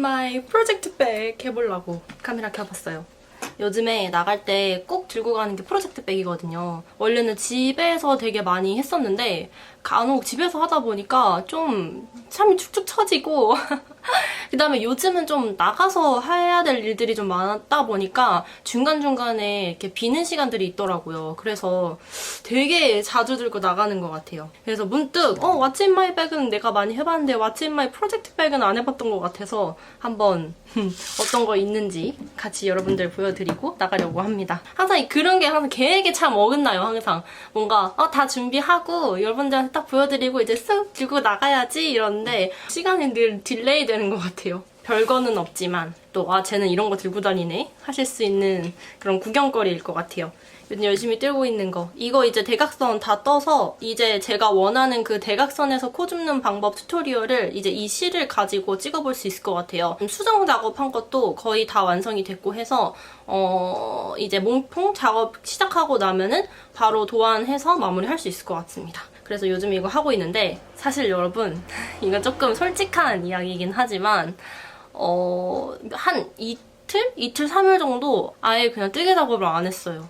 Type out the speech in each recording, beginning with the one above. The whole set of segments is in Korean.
My 프로젝트 백 해보려고 카메라 켜봤어요. 요즘에 나갈 때 꼭 들고 가는 게 프로젝트 백이거든요. 원래는 집에서 되게 많이 했었는데 간혹 집에서 하다 보니까 좀 참이 축축 처지고 그 다음에 요즘은 좀 나가서 해야 될 일들이 좀 많다 보니까 중간중간에 이렇게 비는 시간들이 있더라고요. 그래서 되게 자주 들고 나가는 것 같아요. 그래서 문득 어 왓츠 인 마이 백은 내가 많이 해봤는데 왓츠 인 마이 프로젝트 백은 안 해봤던 것 같아서 한번 어떤 거 있는지 같이 여러분들 보여드리고 나가려고 합니다. 항상 이 그런 게 항상 계획에 참 어긋나요. 항상 뭔가 어, 다 준비하고 여러분들한테 딱 보여드리고 이제 쓱 들고 나가야지 이러는데 시간이 늘 딜레이 되는 것 같아요. 별거는 없지만 또 아 쟤는 이런 거 들고 다니네 하실 수 있는 그런 구경거리일 것 같아요. 요즘 열심히 뜨고 있는 거 이거 이제 대각선 다 떠서 이제 제가 원하는 그 대각선에서 코 줍는 방법 튜토리얼을 이제 이 실을 가지고 찍어볼 수 있을 것 같아요. 수정 작업한 것도 거의 다 완성이 됐고 해서 어 이제 몸통 작업 시작하고 나면은 바로 도안해서 마무리할 수 있을 것 같습니다. 그래서 요즘 이거 하고 있는데 사실 여러분 이건 조금 솔직한 이야기이긴 하지만 어, 한 이틀? 이틀, 삼일 정도 아예 그냥 뜨개 작업을 안 했어요.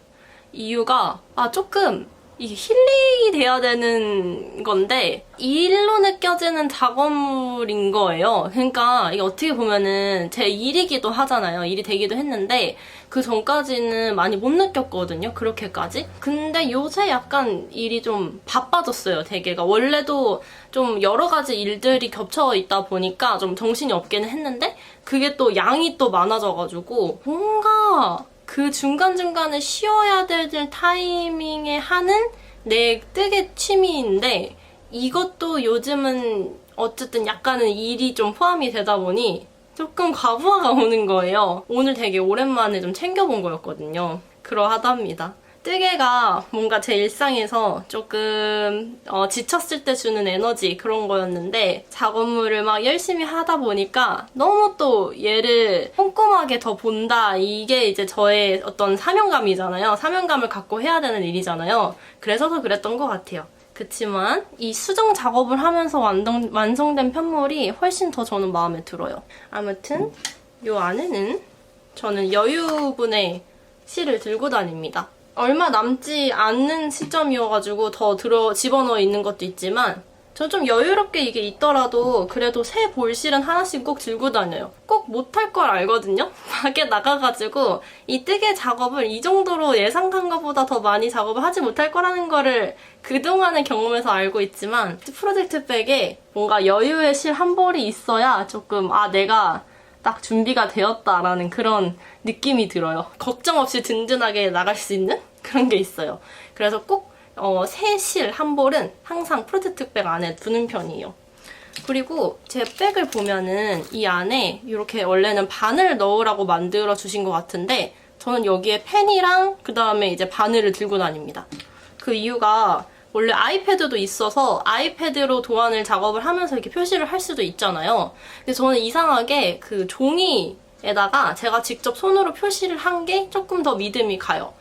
이유가, 아, 조금, 이게 힐링 이 돼야 되는 건데, 일로 느껴지는 작업물인 거예요. 그러니까, 이게 어떻게 보면은 제 일이기도 하잖아요. 일이 되기도 했는데, 그 전까지는 많이 못 느꼈거든요. 그렇게까지. 근데 요새 약간 일이 좀 바빠졌어요. 되게가. 원래도 좀 여러 가지 일들이 겹쳐 있다 보니까 좀 정신이 없기는 했는데, 그게 또 양이 또 많아져가지고, 뭔가, 그 중간중간에 쉬어야 될 타이밍에 하는 내 뜨개 취미인데 이것도 요즘은 어쨌든 약간은 일이 좀 포함이 되다 보니 조금 과부하가 오는 거예요. 오늘 되게 오랜만에 좀 챙겨본 거였거든요. 그러하답니다. 뜨개가 뭔가 제 일상에서 조금 어, 지쳤을 때 주는 에너지 그런 거였는데 작업물을 막 열심히 하다 보니까 너무 또 얘를 꼼꼼하게 더 본다 이게 이제 저의 어떤 사명감이잖아요. 사명감을 갖고 해야 되는 일이잖아요. 그래서 더 그랬던 것 같아요. 그치만 이 수정 작업을 하면서 완성, 완성된 편물이 훨씬 더 저는 마음에 들어요. 아무튼 요 안에는 저는 여유분의 실을 들고 다닙니다. 얼마 남지 않는 시점이어가지고 더 들어 집어넣어 있는 것도 있지만 저 좀 여유롭게 이게 있더라도 그래도 새 볼실은 하나씩 꼭 들고 다녀요. 꼭 못할 걸 알거든요? 밖에 나가가지고 이 뜨개 작업을 이 정도로 예상한 것보다 더 많이 작업을 하지 못할 거라는 거를 그동안의 경험에서 알고 있지만 프로젝트 백에 뭔가 여유의 실 한 벌이 있어야 조금 아 내가 딱 준비가 되었다라는 그런 느낌이 들어요. 걱정 없이 든든하게 나갈 수 있는 그런 게 있어요. 그래서 꼭 어, 새실 한 볼은 항상 프로젝트 백 안에 두는 편이에요. 그리고 제 백을 보면은 이 안에 이렇게 원래는 바늘 넣으라고 만들어 주신 것 같은데 저는 여기에 펜이랑 그 다음에 이제 바늘을 들고 다닙니다. 그 이유가 원래 아이패드도 있어서 아이패드로 도안을 작업을 하면서 이렇게 표시를 할 수도 있잖아요. 근데 저는 이상하게 그 종이에다가 제가 직접 손으로 표시를 한 게 조금 더 믿음이 가요.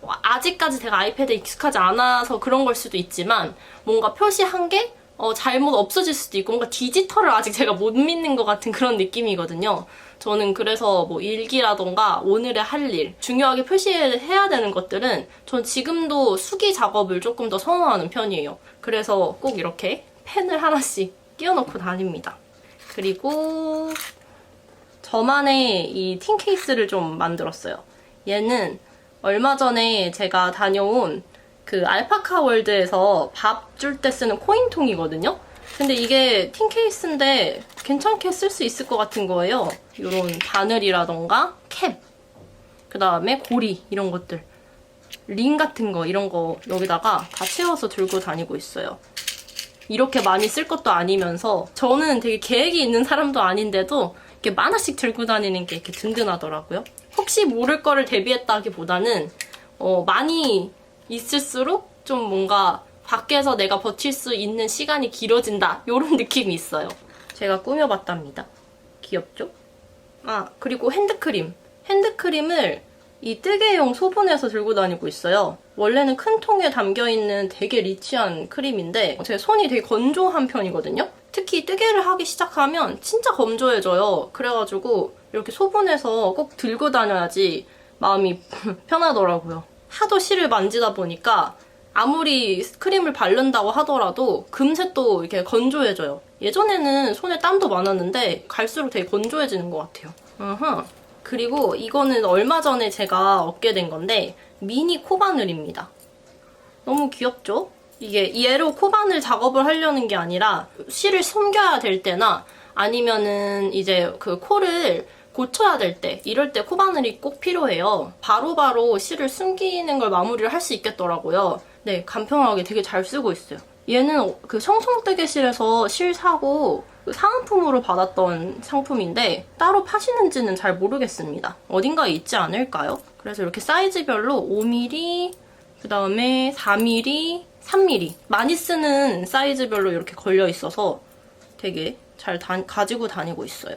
어, 아직까지 제가 아이패드에 익숙하지 않아서 그런 걸 수도 있지만 뭔가 표시한 게 어, 잘못 없어질 수도 있고 뭔가 디지털을 아직 제가 못 믿는 것 같은 그런 느낌이거든요. 저는 그래서 뭐 일기라던가 오늘의 할 일, 중요하게 표시해야 되는 것들은 전 지금도 수기 작업을 조금 더 선호하는 편이에요. 그래서 꼭 이렇게 펜을 하나씩 끼워놓고 다닙니다. 그리고 저만의 이 틴 케이스를 좀 만들었어요. 얘는 얼마 전에 제가 다녀온 그 알파카 월드에서 밥 줄 때 쓰는 코인통이거든요. 근데 이게 틴 케이스인데 괜찮게 쓸 수 있을 것 같은 거예요. 이런 바늘이라던가 캡, 그 다음에 고리 이런 것들, 링 같은 거 이런 거 여기다가 다 채워서 들고 다니고 있어요. 이렇게 많이 쓸 것도 아니면서 저는 되게 계획이 있는 사람도 아닌데도 이렇게 하나씩 들고 다니는 게 이렇게 든든하더라고요. 혹시 모를 거를 대비했다기보다는 어, 많이 있을수록 좀 뭔가 밖에서 내가 버틸 수 있는 시간이 길어진다 이런 느낌이 있어요. 제가 꾸며봤답니다. 귀엽죠? 아 그리고 핸드크림. 핸드크림을 이 뜨개용 소분해서 들고 다니고 있어요. 원래는 큰 통에 담겨있는 되게 리치한 크림인데 제 손이 되게 건조한 편이거든요. 특히 뜨개를 하기 시작하면 진짜 건조해져요. 그래가지고 이렇게 소분해서 꼭 들고 다녀야지 마음이 편하더라고요. 하도 실을 만지다 보니까 아무리 크림을 바른다고 하더라도 금세 또 이렇게 건조해져요. 예전에는 손에 땀도 많았는데 갈수록 되게 건조해지는 것 같아요. 어허. 그리고 이거는 얼마 전에 제가 얻게 된 건데 미니 코바늘입니다. 너무 귀엽죠? 이게 얘로 코바늘 작업을 하려는 게 아니라 실을 숨겨야 될 때나 아니면은 이제 그 코를 고쳐야 될 때, 이럴 때 코바늘이 꼭 필요해요. 바로바로 실을 숨기는 걸 마무리를 할 수 있겠더라고요. 네, 간편하게 되게 잘 쓰고 있어요. 얘는 그 청송뜨개실에서 실 사고 그 사은품으로 받았던 상품인데 따로 파시는지는 잘 모르겠습니다. 어딘가에 있지 않을까요? 그래서 이렇게 사이즈별로 5mm, 그 다음에 4mm, 3mm 많이 쓰는 사이즈별로 이렇게 걸려 있어서 되게 잘 다- 가지고 다니고 있어요.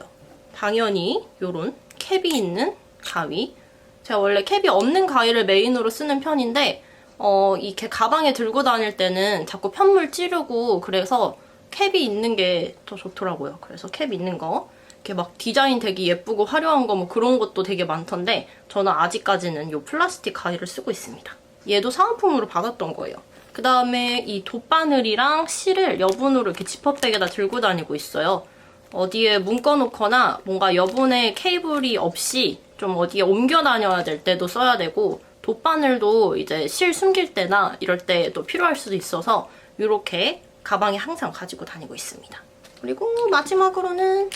당연히 요런 캡이 있는 가위. 제가 원래 캡이 없는 가위를 메인으로 쓰는 편인데 어, 이렇게 가방에 들고 다닐 때는 자꾸 편물 찌르고 그래서 캡이 있는 게 더 좋더라고요. 그래서 캡 있는 거. 이렇게 막 디자인 되게 예쁘고 화려한 거 뭐 그런 것도 되게 많던데 저는 아직까지는 이 플라스틱 가위를 쓰고 있습니다. 얘도 사은품으로 받았던 거예요. 그 다음에 이 돗바늘이랑 실을 여분으로 이렇게 지퍼백에다 들고 다니고 있어요. 어디에 묶어놓거나 뭔가 여분의 케이블이 없이 좀 어디에 옮겨 다녀야 될 때도 써야 되고 돗바늘도 이제 실 숨길 때나 이럴 때 또 필요할 수도 있어서 이렇게 가방에 항상 가지고 다니고 있습니다. 그리고 마지막으로는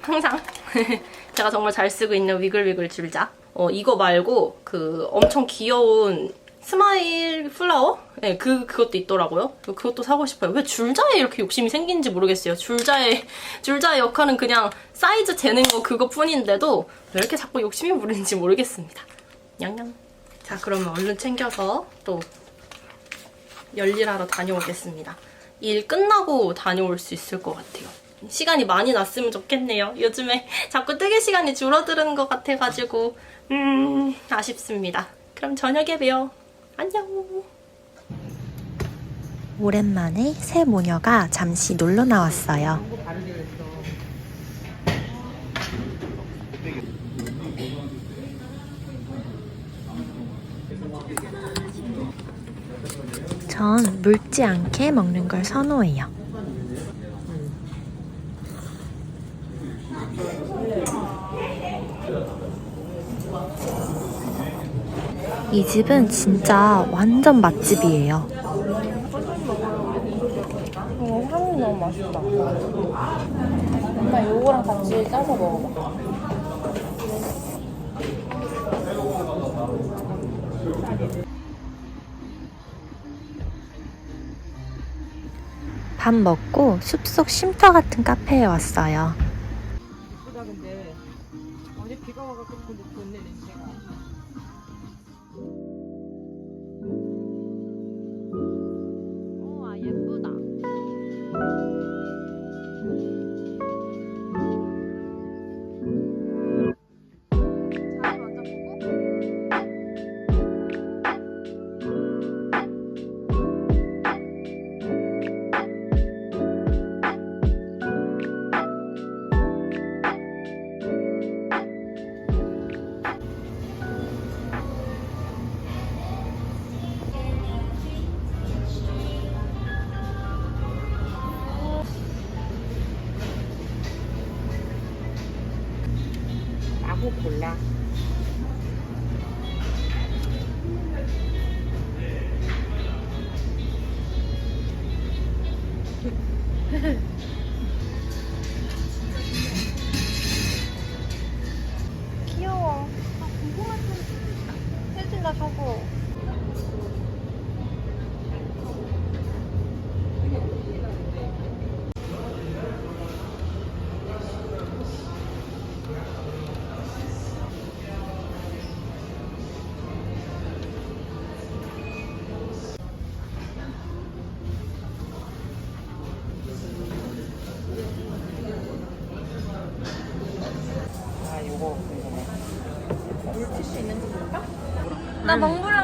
항상 제가 정말 잘 쓰고 있는 위글위글 줄자. 어, 이거 말고 그 엄청 귀여운 스마일 플라워? 네, 그, 그것도 있더라고요. 그것도 사고 싶어요. 왜 줄자에 이렇게 욕심이 생긴지 모르겠어요. 줄자의, 줄자의 역할은 그냥 사이즈 재는 거 그거 뿐인데도 왜 이렇게 자꾸 욕심이 부리는지 모르겠습니다. 양양. 자, 그러면 얼른 챙겨서 또 열일하러 다녀오겠습니다. 일 끝나고 다녀올 수 있을 것 같아요. 시간이 많이 났으면 좋겠네요. 요즘에 자꾸 뜨개 시간이 줄어드는 것 같아가지고 음 아쉽습니다. 그럼 저녁에 봬요. 안녕. 오랜만에 새 모녀가 잠시 놀러 나왔어요. 전 묽지 않게 먹는 걸 선호해요. 이 집은 진짜 완전 맛집이에요. 어, 향이 너무 맛있다. 엄마 요거랑 같이 짜서 먹어봐. 밥 먹고 숲속 쉼터 같은 카페에 왔어요. 마구 골라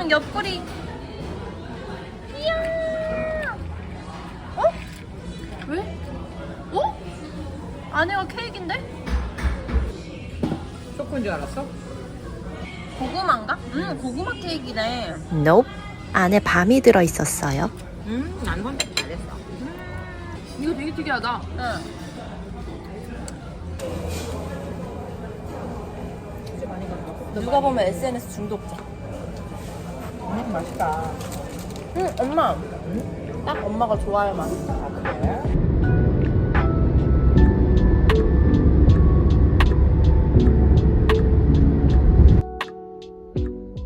멍블랑 옆구리. 이야. 어? 왜? 어? 안에가 케이크인데? 초코인 줄 알았어? 고구마인가? 음, 고구마 케이크네. Nope. 안에 밤이 들어 있었어요. 음, 난 선택 잘했어. 이거 되게 특이하다. 응. 누가 보면 SNS 중독자. 음, 맛있다. 응, 엄마. 딱 엄마가 좋아할 맛. 아, 그래?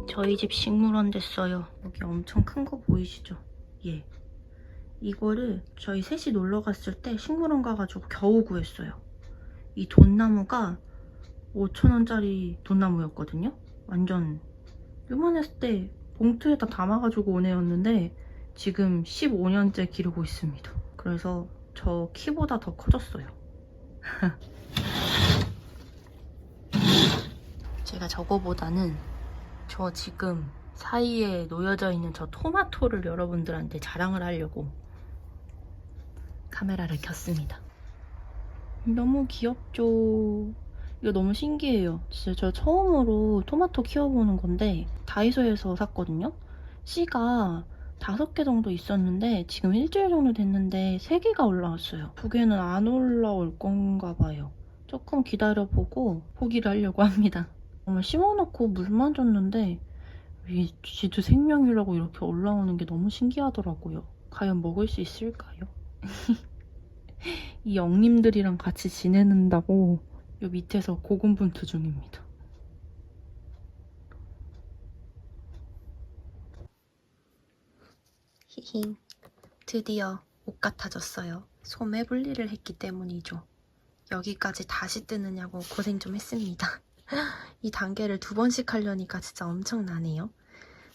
저희 집 식물원 됐어요. 여기 엄청 큰 거 보이시죠? 예. 이거를 저희 셋이 놀러 갔을 때 식물원 가가지고 겨우 구했어요. 이 돈나무가 5천원짜리 돈나무였거든요? 완전 요만했을 때 봉투에다 담아가지고 온 애였는데 지금 15년째 기르고 있습니다. 그래서 저 키보다 더 커졌어요. 제가 저거보다는 저 지금 사이에 놓여져 있는 저 토마토를 여러분들한테 자랑을 하려고 카메라를 켰습니다. 너무 귀엽죠? 이거 너무 신기해요. 진짜 저 처음으로 토마토 키워보는 건데 다이소에서 샀거든요. 씨가 다섯 개 정도 있었는데 지금 일주일 정도 됐는데 세 개가 올라왔어요. 두 개는 안 올라올 건가 봐요. 조금 기다려보고 포기를 하려고 합니다. 정말 심어놓고 물만 줬는데 이 쥐도 생명이라고 이렇게 올라오는 게 너무 신기하더라고요. 과연 먹을 수 있을까요? 이 영님들이랑 같이 지내는다고 요 밑에서 고군분투 중입니다. 히히 드디어 옷 같아졌어요. 소매 분리를 했기 때문이죠. 여기까지 다시 뜨느냐고 고생 좀 했습니다. 이 단계를 두 번씩 하려니까 진짜 엄청나네요.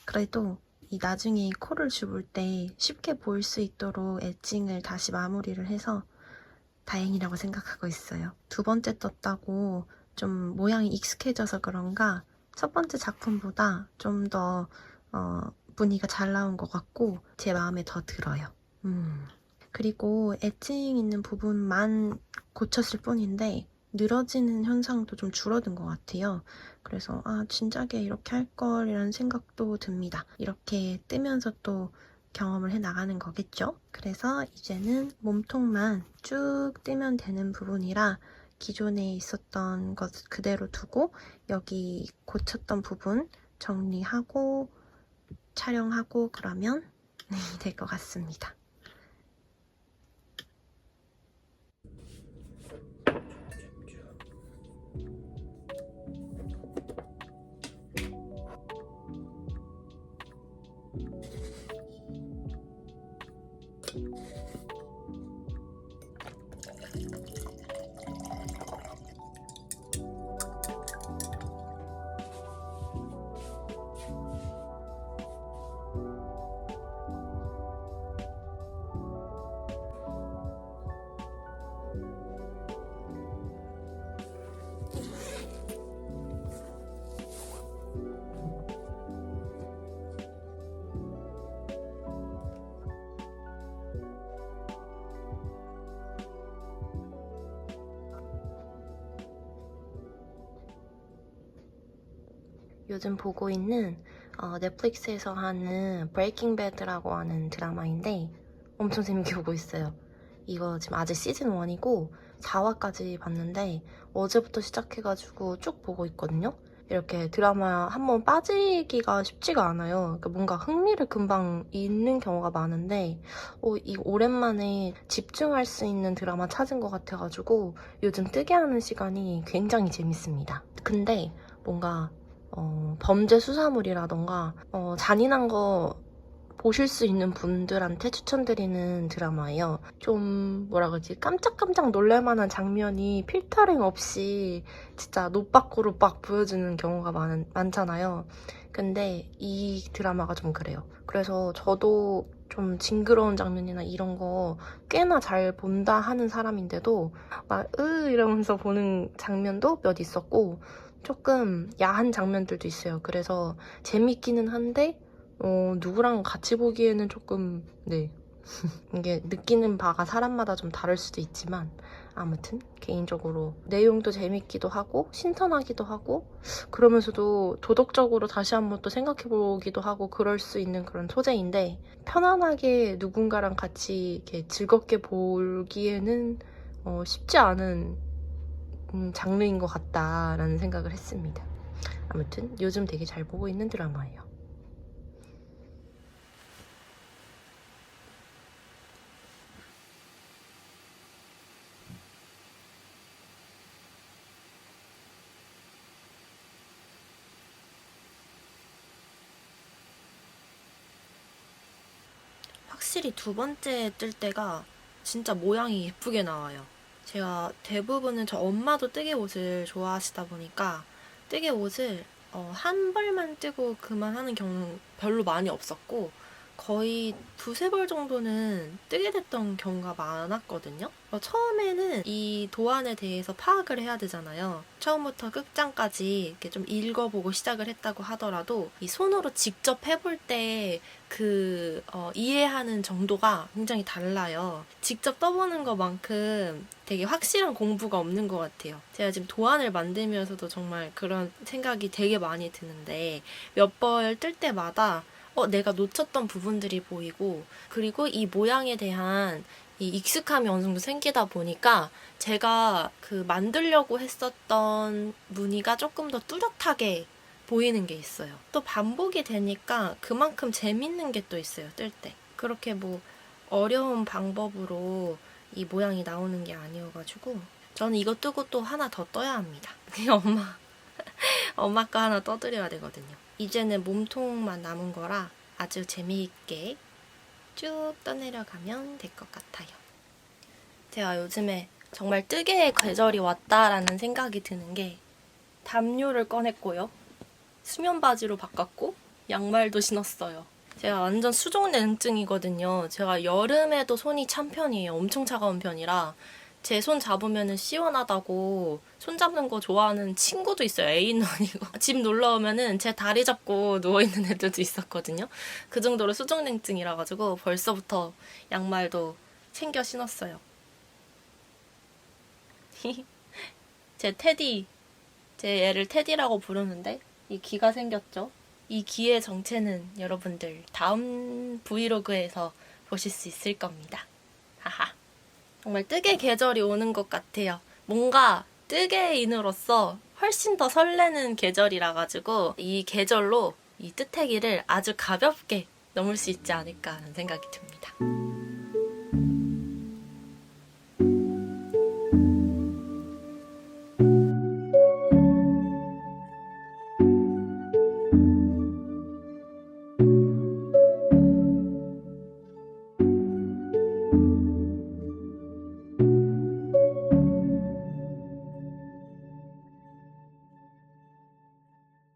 그래도 이 나중에 코를 주물 때 쉽게 보일 수 있도록 엣징을 다시 마무리를 해서 다행이라고 생각하고 있어요. 두 번째 떴다고 좀 모양이 익숙해져서 그런가 첫 번째 작품보다 좀더 어, 무늬가 잘 나온 것 같고 제 마음에 더 들어요. 음. 그리고 엣징 있는 부분만 고쳤을 뿐인데 늘어지는 현상도 좀 줄어든 것 같아요. 그래서 아 진작에 이렇게 할 걸이라는 생각도 듭니다. 이렇게 뜨면서 또 경험을 해 나가는 거겠죠. 그래서 이제는 몸통만 쭉 뜨면 되는 부분이라 기존에 있었던 것 그대로 두고 여기 고쳤던 부분 정리하고 촬영하고 그러면 될 것 같습니다. 요즘 보고 있는 어, 넷플릭스에서 하는 브레이킹 배드라고 하는 드라마인데 엄청 재밌게 보고 있어요. 이거 지금 아직 시즌 1이고 4화까지 봤는데 어제부터 시작해가지고 쭉 보고 있거든요. 이렇게 드라마 한 번 빠지기가 쉽지가 않아요. 그러니까 뭔가 흥미를 금방 잃는 경우가 많은데 어, 이 오랜만에 집중할 수 있는 드라마 찾은 것 같아가지고 요즘 뜨게 하는 시간이 굉장히 재밌습니다. 근데 뭔가 어, 범죄 수사물이라던가 어, 잔인한 거 보실 수 있는 분들한테 추천드리는 드라마예요. 좀 뭐라 그러지 깜짝깜짝 놀랄만한 장면이 필터링 없이 진짜 노빠꾸로 막 보여주는 경우가 많, 많잖아요. 근데 이 드라마가 좀 그래요. 그래서 저도 좀 징그러운 장면이나 이런 거 꽤나 잘 본다 하는 사람인데도 막 으 이러면서 보는 장면도 몇 있었고 조금 야한 장면들도 있어요. 그래서 재밌기는 한데 어, 누구랑 같이 보기에는 조금 네 이게 느끼는 바가 사람마다 좀 다를 수도 있지만 아무튼 개인적으로 내용도 재밌기도 하고 신선하기도 하고 그러면서도 도덕적으로 다시 한번 또 생각해 보기도 하고 그럴 수 있는 그런 소재인데 편안하게 누군가랑 같이 이렇게 즐겁게 보기에는 어, 쉽지 않은 음, 장르인 것 같다라는 생각을 했습니다. 아무튼 요즘 되게 잘 보고 있는 드라마예요. 확실히 두 번째 뜰 때가 진짜 모양이 예쁘게 나와요. 제가 대부분은 저 엄마도 뜨개 옷을 좋아하시다 보니까 뜨개 옷을 어, 한 벌만 뜨고 그만하는 경우는 별로 많이 없었고 거의 두세 벌 정도는 뜨게 됐던 경우가 많았거든요. 어, 처음에는 이 도안에 대해서 파악을 해야 되잖아요. 처음부터 끝장까지 이렇게 좀 읽어보고 시작을 했다고 하더라도 이 손으로 직접 해볼 때그 이해하는 정도가 굉장히 달라요. 직접 떠보는 것만큼 되게 확실한 공부가 없는 것 같아요. 제가 지금 도안을 만들면서도 정말 그런 생각이 되게 많이 드는데 몇 벌 뜰 때마다 어, 내가 놓쳤던 부분들이 보이고 그리고 이 모양에 대한 이 익숙함이 어느 정도 생기다 보니까 제가 그 만들려고 했었던 무늬가 조금 더 뚜렷하게 보이는 게 있어요. 또 반복이 되니까 그만큼 재밌는 게 또 있어요, 뜰 때. 그렇게 뭐 어려운 방법으로 이 모양이 나오는 게 아니어가지고 저는 이거 뜨고 또 하나 더 떠야 합니다. 엄마, 엄마 거 하나 떠드려야 되거든요. 이제는 몸통만 남은 거라 아주 재미있게 쭉 떠내려가면 될 것 같아요. 제가 요즘에 정말 뜨개의 계절이 왔다라는 생각이 드는 게 담요를 꺼냈고요. 수면 바지로 바꿨고 양말도 신었어요. 제가 완전 수족냉증이거든요. 제가 여름에도 손이 찬 편이에요. 엄청 차가운 편이라 제 손 잡으면 시원하다고 손 잡는 거 좋아하는 친구도 있어요. 애인은 아니고. 집 놀러 오면은 제 다리 잡고 누워있는 애들도 있었거든요. 그 정도로 수족냉증이라 가지고 벌써부터 양말도 챙겨 신었어요. 제 테디, 제 얘를 테디라고 부르는데 이 귀가 생겼죠. 이 귀의 정체는 여러분들 다음 브이로그에서 보실 수 있을 겁니다. 하하. 정말 뜨개 계절이 오는 것 같아요. 뭔가 뜨개인으로서 훨씬 더 설레는 계절이라 가지고 이 계절로 이 뜨태기를 아주 가볍게 넘을 수 있지 않을까 하는 생각이 듭니다.